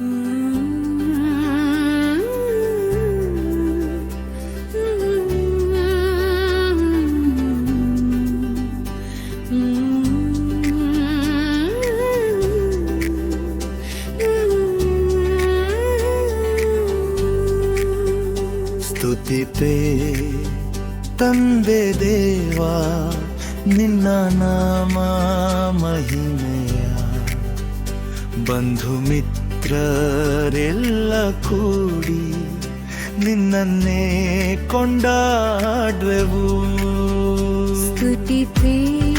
ಸ್ತುತಿ ಪೇ ತಂದೆ ದೇವಾ ನಿನ್ನ ನಾಮ ಮಹಿಮೆಯ ಬಂಧು ಮಿತ್ರ ಮಿತ್ರರೆಲ್ಲ ಕೂಡಿ ನಿನ್ನನ್ನೇ ಕೊಂಡಾಡ್ವೆವು. ಸ್ತುತಿ ಪ್ರಿಯ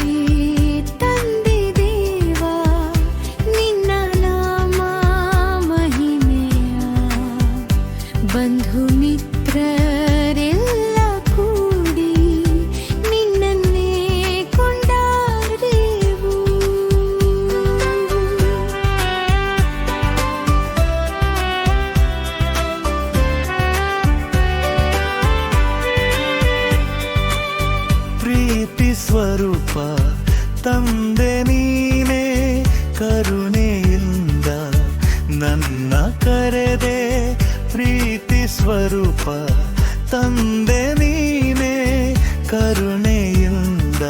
ತಂದೆ ನೀನೇ, ಕರುಣೆಯಿಂದ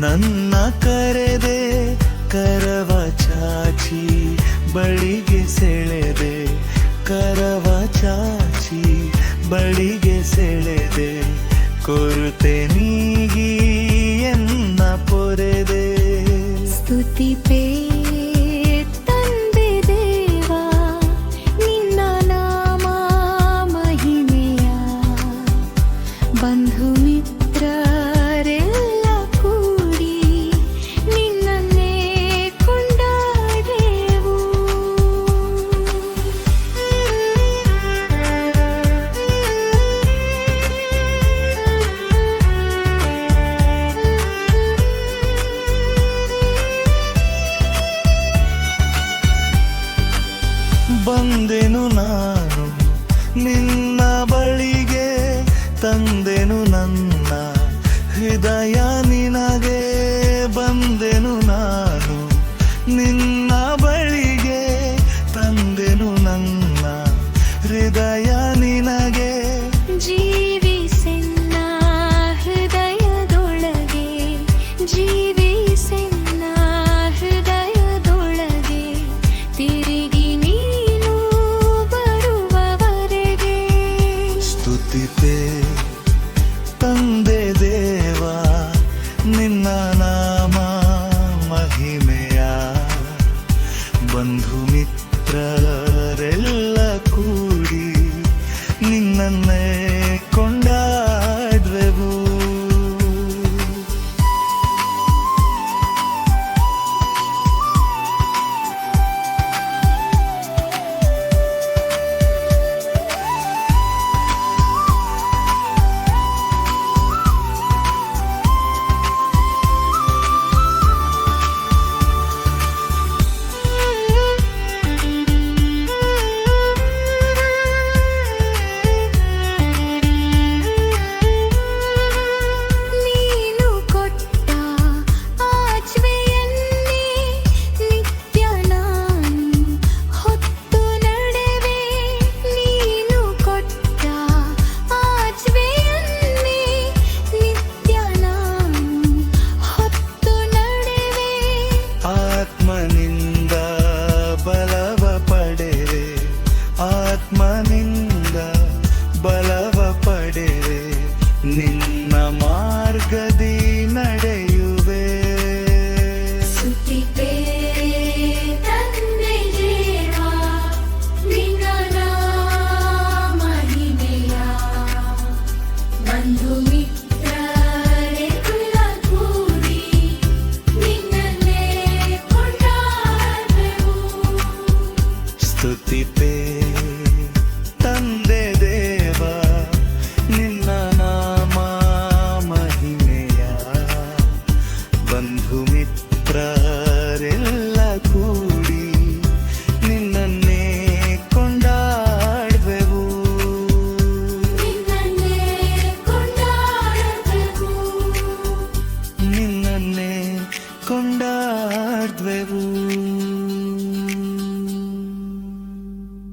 ನನ್ನ ಕರೆದೆ, ಕರವ ಚಾಚಿ, ಬಳಿಗೆ ಸೆಳೆದೆ, ಕರವ ಚಾಚಿ, ಬಳಿಗೆ ಸೆಳೆದೆ, ಕೊರುತೆ ನೀಗಿ ಎನ್ನ ಪೊರೆದೆ. ಸ್ತುತಿ ಪೇ ಬಂಧು ಮಿತ್ರರೆಲ್ಲ ಕೂಡಿ ನಿನ್ನನ್ನೇ ಕೊಂಡಾಡೆವು ಬಂದೆನು ನಾನು ನಿನ್ನ 的阳。